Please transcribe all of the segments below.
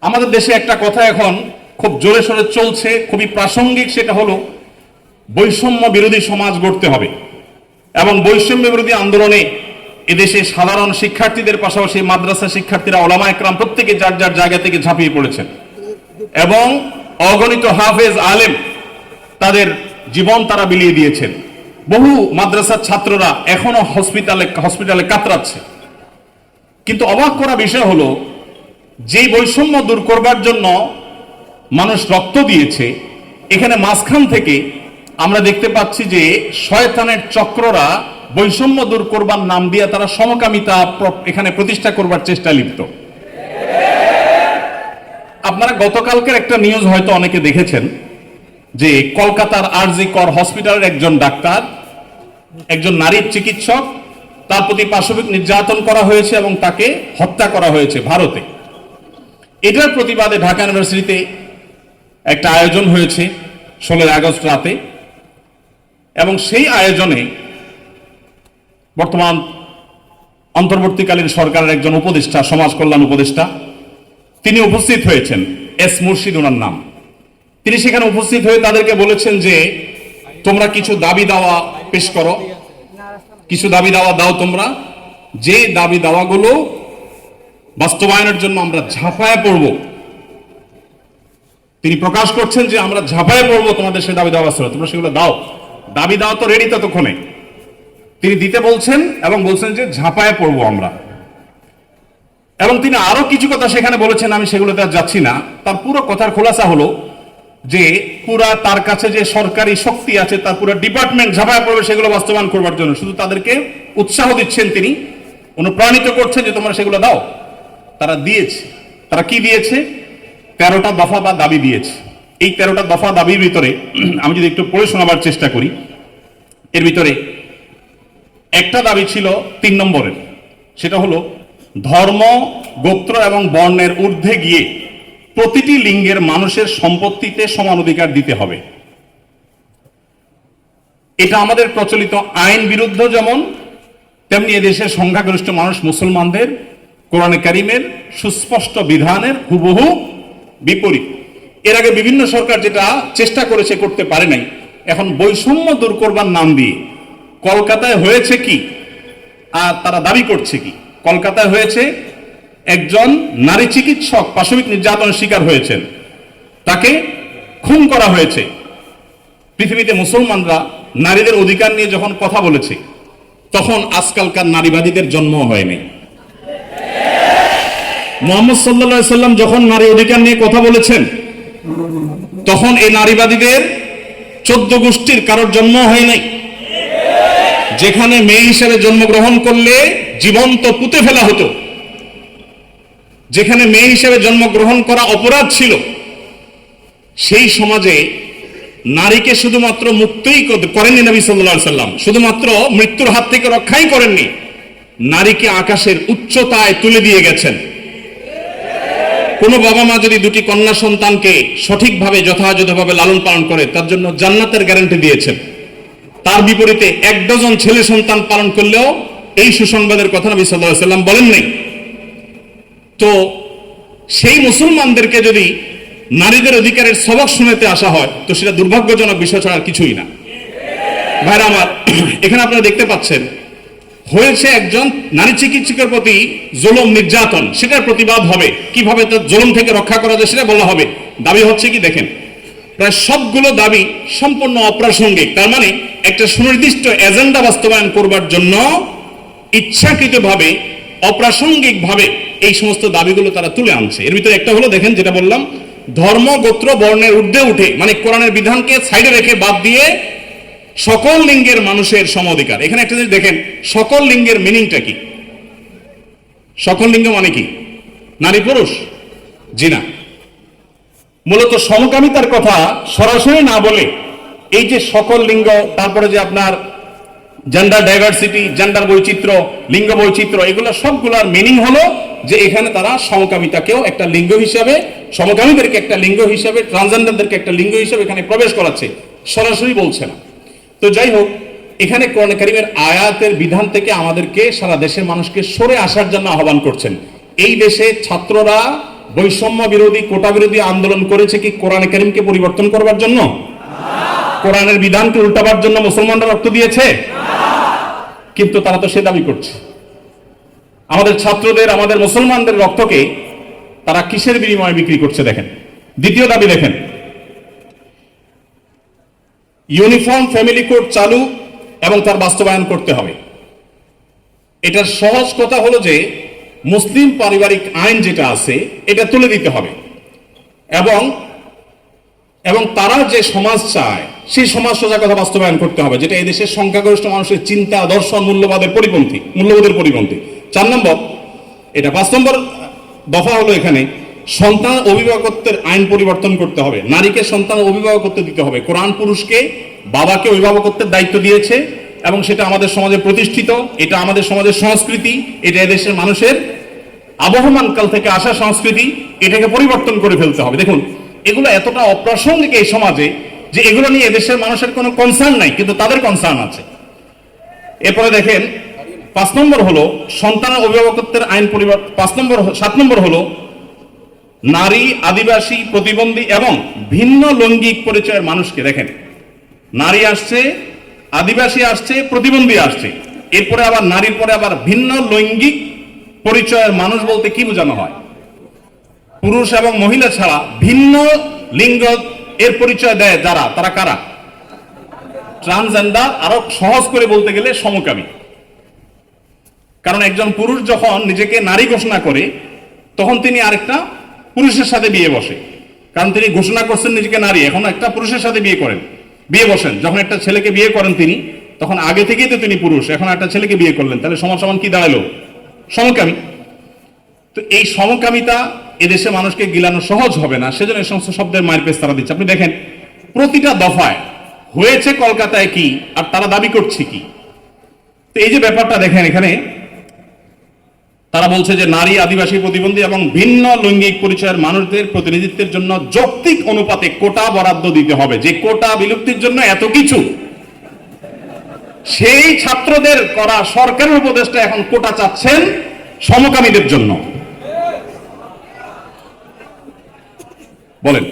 আমাদের দেশে একটা কথা এখন খুব জোরে সোরে চলছে, খুবই প্রাসঙ্গিক সেটা হলো বৈষম্য বিরোধী সমাজ গড়তে হবে। এবং বৈষম্য বিরোধী আন্দোলনে এদেশে সাধারণ শিক্ষার্থীদের পাশাপাশি মাদ্রাসা শিক্ষার্থীরা ওলামা একরাম প্রত্যেকে যার যার জায়গা থেকে ঝাঁপিয়ে পড়েছেন। এবং অগণিত হাফেজ আলেম তাদের জীবন তারা বিলিয়ে দিয়েছেন। বহু মাদ্রাসার ছাত্ররা এখনও হসপিটালে হসপিটালে কাতরাচ্ছে। কিন্তু অবাক করা বিষয় হলো যে বৈষম্য দূর করবার জন্য মানুষ রক্ত দিয়েছে, এখানে মাঝখান থেকে আমরা দেখতে পাচ্ছি যে শয়তানের চক্ররা বৈষম্য দূর করবার নাম দিয়ে তারা সমকামিতা এখানে প্রতিষ্ঠা করবার চেষ্টা লিপ্ত। আপনারা গতকালকের একটা নিউজ হয়তো অনেকে দেখেছেন যে কলকাতার আরজি কর হসপিটালের একজন ডাক্তার, একজন নারীর চিকিৎসক, তার প্রতি পাশবিক নির্যাতন করা হয়েছে এবং তাকে হত্যা করা হয়েছে ভারতে। এটার প্রতিবাদে ঢাকা ইউনিভার্সিটিতে একটা আয়োজন হয়েছে ষোলোই আগস্ট রাতে। এবং সেই আয়োজনে বর্তমান অন্তর্বর্তীকালীন সরকারের একজন উপদেষ্টা, সমাজ কল্যাণ উপদেষ্টা, তিনি উপস্থিত হয়েছেন, এস মুর্শিদ ওনার নাম। তিনি সেখানে উপস্থিত হয়ে তাদেরকে বলেছেন যে, তোমরা কিছু দাবি দাওয়া পেশ করো। কিছু দাবি দাওয়া দাও তোমরা। যে দাবি দাওয়াগুলো বাস্তবায়নের জন্য আমরা ঝাঁপায় পড়ব। তিনি প্রকাশ করছেন যে আমরা ঝাঁপায় পড়ব তোমাদের সে দাবি দাওয়া ছিল তোমরা সেগুলো দাও। দাবি দাওয়া তো রেডি ততক্ষণে। তিনি দিতে বলছেন এবং বলছেন যে ঝাঁপায় পড়ব আমরা। এবং তিনি আরও কিছু কথা সেখানে বলেছেন, আমি সেগুলোতে আর যাচ্ছি না। তার পুরো কথার খোলাসা হলো যে পুরা তার কাছে যে সরকারি শক্তি আছে, তার পুরো ডিপার্টমেন্ট ঝাঁপায় পড়বে, সেগুলো বাস্তবায়ন করবার জন্য। শুধু তাদেরকে উৎসাহ দিচ্ছেন তিনি, অনুপ্রাণিত করছেন যে তোমরা সেগুলো দাও। তারা দিয়েছে। তারা কি দিয়েছে? তেরোটা দফা বা দাবি দিয়েছে। এই তেরোটা দফা দাবির ভিতরে আমি যদি একটু পড়ে শোনাবার চেষ্টা করি, এর ভিতরে একটা দাবি ছিল তিন নম্বরের। সেটা হলো, ধর্ম, গোত্র এবং বর্ণের ঊর্ধ্বে গিয়ে প্রতিটি লিঙ্গের মানুষের সম্পত্তিতে সমান অধিকার দিতে হবে। এটা আমাদের প্রচলিত আইন বিরুদ্ধ যেমন, তেমনি এদেশের সংখ্যাগরিষ্ঠ মানুষ মুসলমানদের কোরআনে কারিমের সুস্পষ্ট বিধানের হুবহু বিপরীত। এর আগে বিভিন্ন সরকার যেটা চেষ্টা করেছে করতে পারে নাই। এখন বৈষম্য দূর করবার নাম দিয়ে কলকাতায় হয়েছে কি? আর তারা দাবি করছে কি? কলকাতায় হয়েছে একজন নারী চিকিৎসক পাশবিক নির্যাতনের শিকার হয়েছেন। তাকে খুন করা হয়েছে। পৃথিবীতে মুসলমানরা নারীদের অধিকার নিয়ে যখন কথা বলেছে, তখন আজকালকার নারীবাদীদের জন্ম হয়নি। মোহাম্মদ সাল্লা সাল্লাম যখন নারী অধিকার নিয়ে কথা বলেছেন, তখন এই নারীবাদীদের চোদ্দ গোষ্ঠীর কারোর জন্ম হয় নাই। যেখানে মেয়ে হিসেবে জন্মগ্রহণ করলে জীবন্ত পুঁতে ফেলা হতো। যেখানে মেয়ে হিসেবে জন্মগ্রহণ করা অপরাধ ছিল, সেই সমাজে নারীকে শুধুমাত্র মুক্তই কর- করেননি নবী সাল্লাহ সাল্লাম, শুধুমাত্র মৃত্যুর হাত থেকে রক্ষাই করেননি। নারীকে আকাশের উচ্চতায় তুলে দিয়ে গেছেন। কোন বাবা মা যদি দুটি কন্যা সন্তানকে সঠিকভাবে, যথাযথভাবে লালন পালন করে, তার জন্য জান্নাতের গ্যারান্টি দিয়েছেন। তার বিপরীতে এক ডজন ছেলে সন্তান পালন করলেও এই সুসংবাদের কথা নবী সাল্লাহ সাল্লাম বলেন নাই। তো সেই মুসলমানদেরকে যদি নারীদের অধিকারের সবক শুনেতে আসা হয়, তো সেটা দুর্ভাগ্যজনক বিষয় ছাড়া কিছুই না। ভাইরা আমার, এখানে আপনারা দেখতে পাচ্ছেন হয়েছে একজন নারী চিকিৎসকের প্রতি জুলুম, নির্যাতন। সেটার প্রতিবাদ হবে। কীভাবে তার জুলুম থেকে রক্ষা করা যায় সেটা বলা হবে। দাবি হচ্ছে কি, দেখেন, প্রায় সবগুলো দাবি সম্পূর্ণ অপ্রাসঙ্গিক। তার মানে একটা সুনির্দিষ্ট এজেন্ডা বাস্তবায়ন করবার জন্য ইচ্ছাকৃতভাবে, অপ্রাসঙ্গিকভাবে এই সমস্ত দাবিগুলো তারা তুলে আনছে। এর ভিতরে একটা হলো, দেখেন, যেটা বললাম, ধর্ম, গোত্র, বর্ণের ঊর্ধ্বে উঠে মানে কোরআনের বিধানকে সাইডে রেখে বাদ দিয়ে সকল লিঙ্গের মানুষের সম অধিকার এখানে একটা জিনিস দেখেন, সকল লিঙ্গের মিনিংটা কি? সকল লিঙ্গ মানে কি? নারী, পুরুষ? জি না মূলত সমকামিতার কথা সরাসরি না বলে এই যে সকল লিঙ্গ, তারপরে যে আপনার জেন্ডার ডাইভার্সিটি জেন্ডার বৈচিত্র্য, লিঙ্গ বৈচিত্র্য, এগুলো সবগুলোর মিনিং হলো যে এখানে তারা সমকামিতাকেও একটা লিঙ্গ হিসাবে, সমকামীদেরকে একটা লিঙ্গ হিসাবে ট্রান্সজেন্ডারদেরকে একটা লিঙ্গ হিসাবে এখানে প্রবেশ করাচ্ছে। সরাসরি বলছে না। তো যাই হোক এখানে কোরআন কারিমের আয়াতের বিধান থেকে আমাদেরকে সারা দেশের মানুষকে সরে আসার জন্য আহ্বান করছেন। এই দেশে ছাত্ররা বৈষম্য বিরোধী, কোটা বিরোধী আন্দোলন করেছে কি কোরআন করিমকে পরিবর্তন করবার জন্য? কোরআনের বিধানকে উল্টাবার জন্য মুসলমানরা রক্ত দিয়েছে? কিন্তু তারা তো সে দাবি করছে। আমাদের ছাত্রদের, আমাদের মুসলমানদের রক্তকে তারা কিসের বিনিময়ে বিক্রি করছে দেখেন? দ্বিতীয় দাবি দেখেন ইউনিফর্ম ফ্যামিলি কোড চালু এবং তার বাস্তবায়ন করতে হবে। এটার সহজ কথা হলো যে, মুসলিম পারিবারিক আইন যেটা আছে, এটা তুলে দিতে হবে। এবং এবং তারা যে সমাজ চায়, সেই সমাজ সোজা কথা বাস্তবায়ন করতে হবে, যেটা এদেশের সংখ্যাগরিষ্ঠ মানুষের চিন্তা, দর্শন, মূল্যবাদের পরিপন্থী, মূল্যবোধের পরিপন্থী। চার নম্বর, এটা পাঁচ নম্বর দফা হলো এখানে সন্তান অভিভাবকত্বের আইন পরিবর্তন করতে হবে। নারীকে সন্তান অভিভাবকত্ব দিতে হবে। কোরআন পুরুষকে বাবাকে অভিভাবকত্বের দায়িত্ব দিয়েছে এবং সেটা আমাদের সমাজে প্রতিষ্ঠিত, এটা আমাদের সমাজের সংস্কৃতি, এটা এদেশের মানুষের আবহমান কাল থেকে আসা সংস্কৃতি, এটাকে পরিবর্তন করে ফেলতে হবে। দেখুন, এগুলো এতটা অপ্রাসঙ্গিক এই সমাজে যে এগুলো নিয়ে এদেশের মানুষের কোনো কনসার্ন নাই, কিন্তু তাদের কনসার্ন আছে। এরপরে দেখেন, পাঁচ নম্বর হলো, সন্তান অভিভাবকত্বের আইন পরিবর্তন পাঁচ নম্বর সাত নম্বর হলো নারী, আদিবাসী, প্রতিবন্ধী এবং ভিন্ন লৈঙ্গিক পরিচয়ের মানুষকে দেখেন। নারী আসছে, আদিবাসী আসছে, প্রতিবন্ধী আসছে। এরপরে আবার নারীর পরে আবার ভিন্ন লৈঙ্গিক পরিচয়ের মানুষ বলতে কি বোঝানো হয়? পুরুষ এবং মহিলা ছাড়া ভিন্ন লিঙ্গ এর পরিচয় দেয় যারা? তারা কারা? ট্রান্সজেন্ডার আরও সহজ করে বলতে গেলে সমকামী। কারণ একজন পুরুষ যখন নিজেকে নারী ঘোষণা করে, তখন তিনি আরেকটা পুরুষের সাথে বিয়ে বসে। কারণ তিনি ঘোষণা করছেন নিজেকে নারী, এখন একটা পুরুষের সাথে বিয়ে করেন। বিয়ে বসেন, যখন একটা ছেলেকে বিয়ে করেন তিনি, তখন আগে থেকেই তো তিনি পুরুষ, এখন একটা ছেলেকে বিয়ে করলেন, তাহলে সমান সমান কি দাঁড়াল? সমকামী। তো এই সমকামিতা এদেশে মানুষকে গিলানো সহজ হবে না, সেজন্য এই সমস্ত শব্দের মায়ের পেস তারা দিচ্ছে। আপনি দেখেন, প্রতিটা দফায় হয়েছে কলকাতায় কি, আর তারা দাবি করছে কি? তো এই যে ব্যাপারটা দেখেন এখানে তারা বলছে যে নারী, আদিবাসী প্রতিবন্ধী এবং ভিন্ন লৈঙ্গিক পরিচয়ের মানুষদের প্রতিনিধিত্বের জন্য যৌক্তিক অনুপাতে কোটা বরাদ্দ দিতে হবে। যে কোটা বিলুপ্তির জন্য এত কিছু, সেই ছাত্রদের করা সরকারের উপদেষ্টা এখন কোটা চাচ্ছেন সমকামীদের জন্য। বলেন,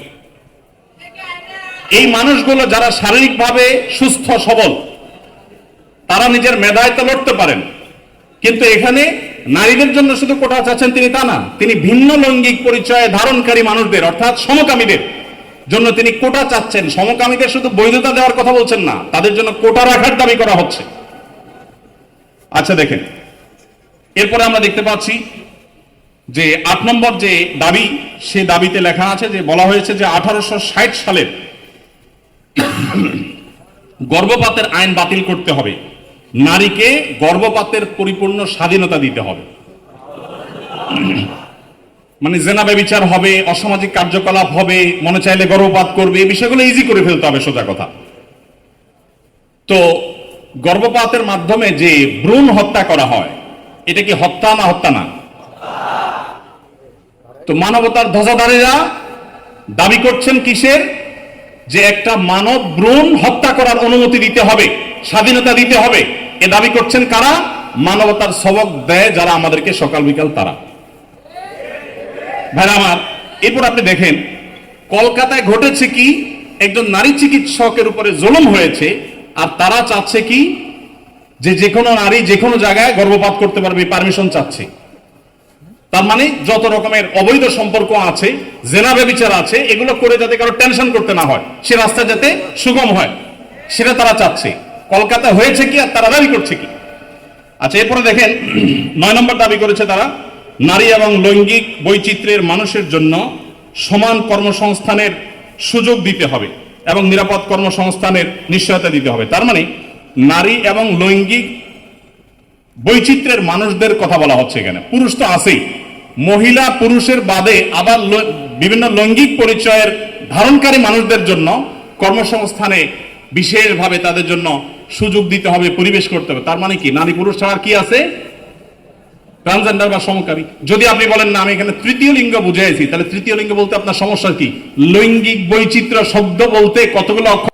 এই মানুষগুলো যারা শারীরিকভাবে সুস্থ, সবল, তারা নিজের মেধায় তো লড়তে পারেন, কিন্তু এখানে নারীদের জন্য শুধু কোটা চাচ্ছেন তিনি তা না, তিনি ভিন্ন লৈঙ্গিক পরিচয় ধারণকারী মানুষদের, অর্থাৎ সমকামীদের জন্য তিনি কোটা চাচ্ছেন। সমকামীদের শুধু বৈধতা দেওয়ার কথা বলছেন না, তাদের জন্য কোটা রাখার দাবি করা হচ্ছে। আচ্ছা দেখেন। এরপরে আমরা দেখতে পাচ্ছি যে আট নম্বর যে দাবি, সে দাবিতে লেখা আছে যে, বলা হয়েছে যে আঠারোশো ষাট সালের গর্ভপাতের আইন বাতিল করতে হবে। নারীকে গর্ভপাতের পরিপূর্ণ স্বাধীনতা দিতে হবে। মানে জেনা বিচার হবে, অসামাজিক কার্যকলাপ হবে, মনে চাইলে গর্ভপাত করবে, এই বিষয়গুলো ইজি করে ফেলতে হবে, সোজা কথা। তো গর্ভপাতের মাধ্যমে যে ভ্রূণ হত্যা করা হয়, এটা কি হত্যা না হত্যা না? তো মানবতার ধ্বজাধারীরা দাবি করছেন কিসের? যে একটা মানব ভ্রূণ হত্যা করার অনুমতি দিতে হবে, স্বাধীনতা দিতে হবে। এ দাবি করছেন কারা? মানবতার সবক দেয় যারা আমাদেরকে সকাল বিকাল তারা। ভাই আমার, এরপর আপনি দেখেন, কলকাতায় ঘটেছে কি? একজন নারী চিকিৎসকের উপরে জুলুম হয়েছে, আর তারা চাচ্ছে কি? যে যে কোনো নারী যে কোনো জায়গায় গর্ভপাত করতে পারবে পারমিশন চাচ্ছে। তার মানে যত রকমের অবৈধ সম্পর্ক আছে, জেনা ব্যবিচার আছে, এগুলো করে যাতে কারও টেনশন করতে না হয়, সে রাস্তা যাতে সুগম হয়, সেটা তারা চাচ্ছে। কলকাতা হয়েছে কি আর তারা দাবি করছে কি? আচ্ছা এরপরে দেখেন, নয় নম্বর দাবি করেছে তারা, নারী এবং লৈঙ্গিক বৈচিত্র্যের মানুষের জন্য সমান কর্মসংস্থানের সুযোগ দিতে হবে এবং নিরাপদ কর্মসংস্থানের নিশ্চয়তা দিতে হবে। তার মানে নারী এবং লৈঙ্গিক বৈচিত্র্যের মানুষদের কথা বলা হচ্ছে এখানে। পুরুষ তো আছেই। মহিলা পুরুষের বাদে আবার বিভিন্ন লৈঙ্গিক পরিচয়ের ধারণকারী মানুষদের জন্য কর্মসংস্থানে বিশেষভাবে তাদের জন্য সুযোগ দিতে হবে, পরিবেশ করতে হবে। তার মানে কি? নারী পুরুষ ছাড়া কি আছে? ট্রান্সজেন্ডার বা সমকামী। যদি আপনি বলেন, না, আমি এখানে তৃতীয় লিঙ্গ বুঝাইছি তাহলে তৃতীয় লিঙ্গ বলতে আপনার সমস্যা কি? লৈঙ্গিক বৈচিত্র্য শব্দ বলতে কতগুলো